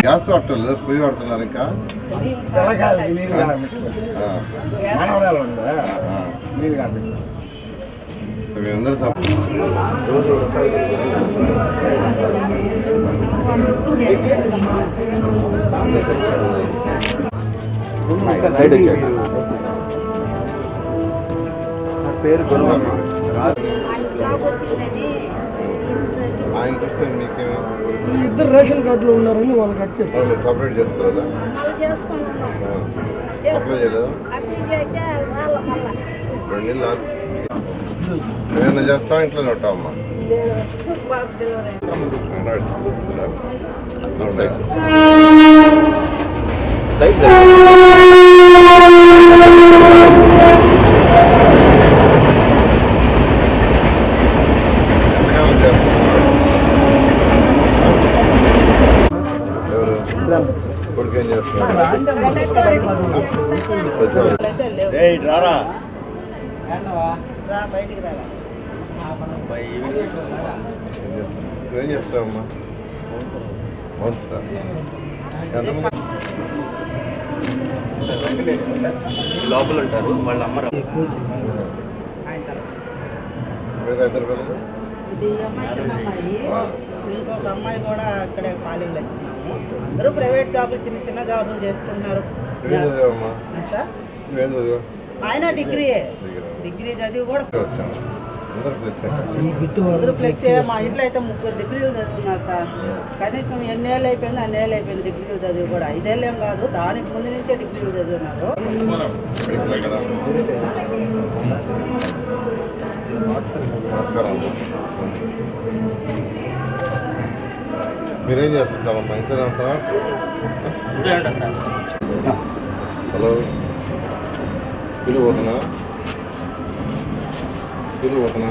Gas వాడటం లేదు పొయ్యి వాడుతున్నారు ఇంకా అందరూ సైడ్ వచ్చాడు పేరు ఆయనకి వస్తే మీకేమి ఇద్దరు రేషన్ కార్డులు ఉన్నారని వాళ్ళు కట్ చేశారు. వాళ్ళు సపరేట్ చేసుకోలేదా. అప్లై చేయలేదా? చేస్తే రెండు నెలలు. ఏమైనా చేస్తావా ఇంట్లోనే డెలివరీ సైడ్ ఎవరు కొడుకు ఏం చేస్తావమ్మా లోపల ఉంటారు వాళ్ళ అమ్మ ఇద్దరు పిల్లలు ఇంకొక అమ్మాయి కూడా ఇక్కడే కాలేజీలో వచ్చినాము అందరూ ప్రైవేట్ జాబులు చిన్న చిన్న జాబులు చేస్తున్నారు సార్? ఆయన డిగ్రీయే. డిగ్రీ. డిగ్రీ చదివి కూడా అందరూ ఫ్లెక్స్ మా ఇంట్లో అయితే ముగ్గురు డిగ్రీలు చదువుతున్నారు సార్. కనీసం ఎన్నేళ్ళు అయిపోయింది అన్నేళ్ళు అయిపోయింది డిగ్రీలు చదివి కూడా. ఐదేళ్ళేం కాదు దానికి ముందు నుంచే డిగ్రీలు చదివినారు నమస్కారం. మీరేం చేస్తుంటారమ్మా ఇంట్లోనే ఉంటారా హలో. పిలువ పోతున్నా పిలువ పోతున్నా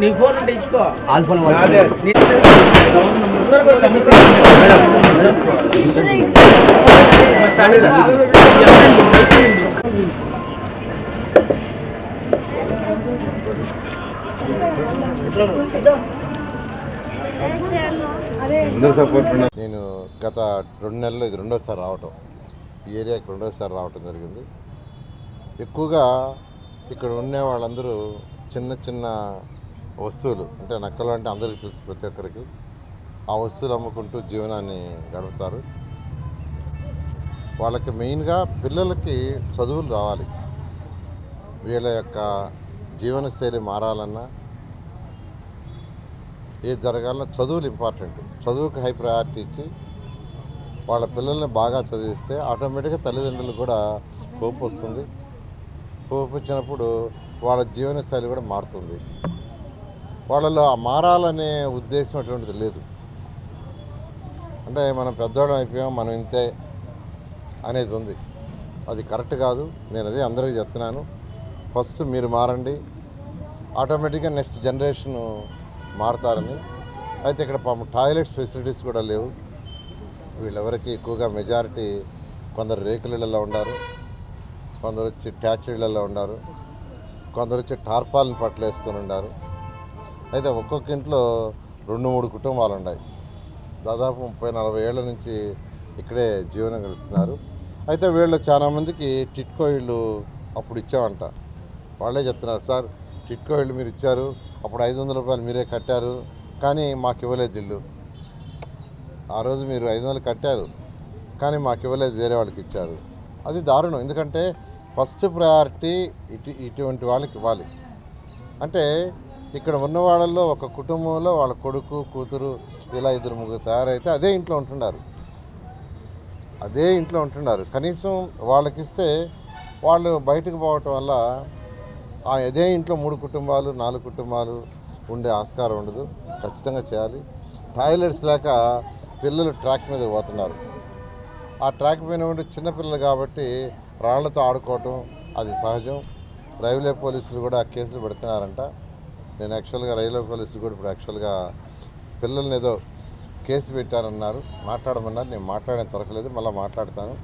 నీ ఫోన్ ఉంటే ఇచ్చుకో. నేను గత రెండు నెలలు ఇది రెండోసారి రావటం. ఈ ఏరియాకి రెండోసారి రావటం జరిగింది. ఎక్కువగా ఇక్కడ ఉండే వాళ్ళందరూ చిన్న చిన్న వస్తువులు అంటే నక్కలు అంటే అందరికీ తెలుసు ప్రతి ఒక్కరికి. ఆ వస్తువులు అమ్ముకుంటూ జీవనాన్ని గడుపుతారు. వాళ్ళకి మెయిన్గా పిల్లలకి చదువులు రావాలి. వీళ్ళ యొక్క జీవనశైలి మారాలన్నా ఏది జరగాలన్నా చదువులు ఇంపార్టెంట్. చదువుకి హై ప్రయారిటీ ఇచ్చి వాళ్ళ పిల్లల్ని బాగా చదివిస్తే ఆటోమేటిక్గా తల్లిదండ్రులు కూడా హోప్ వస్తుంది. హోప్ వచ్చినప్పుడు వాళ్ళ జీవనశైలి కూడా మారుతుంది. వాళ్ళలో ఆ మారాలనే ఉద్దేశం అటువంటిది లేదు. అంటే మనం పెద్దవాళ్ళం అయిపోయాం మనం ఇంతే అనేది ఉంది. అది కరెక్ట్ కాదు. నేను అదే అందరికీ చెప్తున్నాను. ఫస్ట్ మీరు మారండి. ఆటోమేటిక్గా నెక్స్ట్ జనరేషన్ మారుతారని. అయితే ఇక్కడ పాపం టాయిలెట్స్ ఫెసిలిటీస్ కూడా లేవు. వీళ్ళెవరికి ఎక్కువగా మెజారిటీ కొందరు రేకులలో ఉన్నారు కొందరు వచ్చి ట్యాచ్ ఉన్నారు కొందరు వచ్చి టార్పాల్ని పట్లేసుకొని ఉన్నారు అయితే ఒక్కొక్క ఇంట్లో రెండు మూడు కుటుంబాలు ఉన్నాయి దాదాపు ముప్పై నలభై ఏళ్ళ నుంచి ఇక్కడే జీవనం గడుపుతున్నారు. అయితే వీళ్ళు చాలామందికి టిట్కో ఇళ్ళు అప్పుడు ఇచ్చామంట. వాళ్ళే చెప్తున్నారు సార్ టిట్కో ఇళ్ళు మీరు ఇచ్చారు అప్పుడు ఐదు వందల రూపాయలు మీరే కట్టారు కానీ మాకు ఇవ్వలేదు ఇల్లు. ఆ రోజు మీరు ఐదు వందలు కట్టారు కానీ మాకు ఇవ్వలేదు వేరే వాళ్ళకి ఇచ్చారు. అది దారుణం. ఎందుకంటే ఫస్ట్ ప్రయారిటీ ఇటు ఇటువంటి వాళ్ళకి ఇవ్వాలి. అంటే ఇక్కడ ఉన్న వాళ్ళల్లో ఒక కుటుంబంలో వాళ్ళ కొడుకు కూతురు ఇలా ఇద్దరు ముగ్గురు తయారైతే అదే ఇంట్లో ఉంటున్నారు. అదే ఇంట్లో ఉంటున్నారు. కనీసం వాళ్ళకి ఇస్తే వాళ్ళు బయటకు పోవటం వల్ల ఆ అదే ఇంట్లో మూడు కుటుంబాలు నాలుగు కుటుంబాలు ఉండే ఆస్కారం ఉండదు. ఖచ్చితంగా చేయాలి. టాయిలెట్స్ లేక పిల్లలు ట్రాక్ మీద పోతున్నారు. ఆ ట్రాక్ పైన ఉండి చిన్నపిల్లలు కాబట్టి రాళ్ళతో ఆడుకోవటం అది సహజం. రైల్వే పోలీసులు కూడా కేసులు పెడుతున్నారంట. నేను యాక్చువల్గా రైల్వే పోలీసులు కూడా ఇప్పుడు యాక్చువల్గా పిల్లల్ని ఏదో కేసు పెట్టారన్నారు. మాట్లాడమన్నారు. నేను మాట్లాడే దొరకలేదు మళ్ళీ మాట్లాడతాను.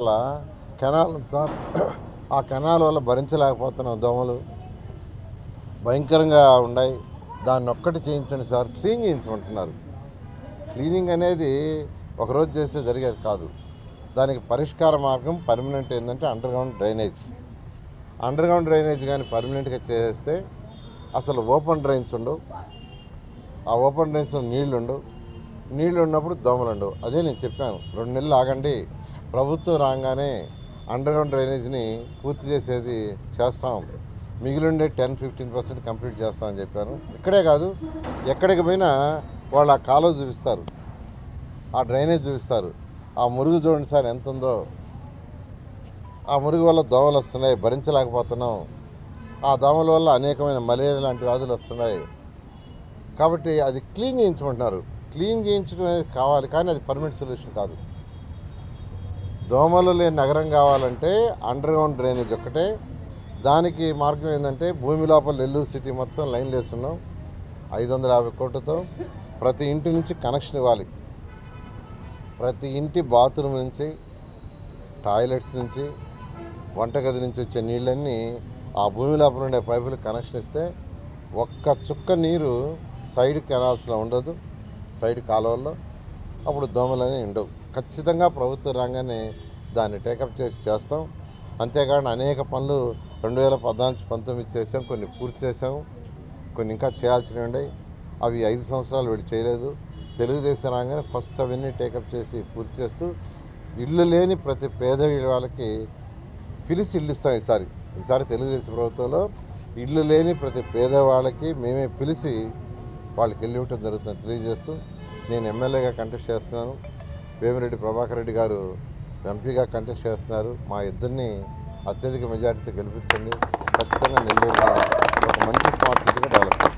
అలా కెనాల్ సార్. ఆ కెనాల్ వల్ల భరించలేకపోతున్నాం దోమలు. భయంకరంగా ఉన్నాయి. దాన్ని ఒక్కటి చేయించండి సార్. క్లీన్ చేయించమంటున్నారు. క్లీనింగ్ అనేది ఒకరోజు చేస్తే జరిగేది కాదు. దానికి పరిష్కార మార్గం పర్మనెంట్ ఏంటంటే అండర్గ్రౌండ్ డ్రైనేజ్ అండర్గ్రౌండ్ డ్రైనేజ్ కానీ పర్మనెంట్గా చేస్తే అసలు ఓపెన్ డ్రైన్స్ ఉండవు. ఆ ఓపెన్ డ్రైన్స్లో నీళ్ళుండవు నీళ్ళు ఉన్నప్పుడు దోమలు ఉండవు. అదే నేను చెప్పాను. రెండు నెలలు ఆగండి. ప్రభుత్వం రాగానే అండర్గ్రౌండ్ డ్రైనేజ్ని పూర్తి చేసేది చేస్తాం. మిగిలిండే టెన్ ఫిఫ్టీన్ పర్సెంట్ కంప్లీట్ చేస్తామని చెప్పాను. ఇక్కడే కాదు ఎక్కడికి పోయినా వాళ్ళు ఆ కాలువ చూపిస్తారు. ఆ డ్రైనేజ్ చూపిస్తారు. ఆ మురుగు చూడండి సార్ ఎంత ఉందో ఆ మురుగు వల్ల దోమలు వస్తున్నాయి భరించలేకపోతున్నాం. ఆ దోమల వల్ల అనేకమైన మలేరియా లాంటి వ్యాధులు వస్తున్నాయి. కాబట్టి అది క్లీన్ చేయించుకుంటున్నారు. క్లీన్ చేయించడం అనేది కావాలి కానీ అది పర్మనెంట్ సొల్యూషన్ కాదు. దోమలు లేని నగరం కావాలంటే అండర్ గ్రౌండ్ డ్రైనేజ్ ఒక్కటే. దానికి మార్గం ఏంటంటే భూమి లోపల నెల్లూరు సిటీ మొత్తం లైన్లు వేస్తున్నాం ఐదు వందల యాభై కోట్లతో ప్రతి ఇంటి నుంచి కనెక్షన్ ఇవ్వాలి. ప్రతి ఇంటి బాత్రూమ్ నుంచి టాయిలెట్స్ నుంచి వంటగది నుంచి వచ్చే నీళ్ళన్నీ ఆ భూమి లోపల ఉండే పైపులు కనెక్షన్ ఇస్తే ఒక్క చుక్క నీరు సైడ్ కెనాల్స్లో ఉండదు సైడ్ కాలువల్లో. అప్పుడు దోమలనే ఉండవు. ఖచ్చితంగా ప్రభుత్వం రాగానే దాన్ని టేకప్ చేసి చేస్తాం. అంతేకాని అనేక పనులు రెండు వేల పద్నాలుగు పంతొమ్మిది చేసాం కొన్ని పూర్తి చేసాము కొన్ని ఇంకా చేయాల్సినవి ఉన్నాయి అవి ఐదు సంవత్సరాలు వీడు చేయలేదు. తెలుగుదేశం రాగానే ఫస్ట్ అవన్నీ టేకప్ చేసి పూర్తి చేస్తూ ఇల్లు లేని ప్రతి పేద వాళ్ళకి పిలిచి ఇల్లు ఇస్తాం ఈసారి. ఈసారి తెలుగుదేశం ప్రభుత్వంలో ఇల్లు లేని ప్రతి పేదవాళ్ళకి మేమే పిలిచి వాళ్ళకి వెళ్ళి ఇవ్వటం జరుగుతుంది తెలియజేస్తూ నేను ఎమ్మెల్యేగా కంటెస్ట్ చేస్తున్నాను. వేమిరెడ్డి ప్రభాకర్ రెడ్డి గారు ఎంపీగా కంటెస్ట్ చేస్తున్నారు. మా ఇద్దరిని అత్యధిక మెజారిటీతో గెలిపించండి. ఖచ్చితంగా నెల్లూరు ఒక మంచి స్మార్ట్ సిటీగా డెవలప్ చేస్తాం.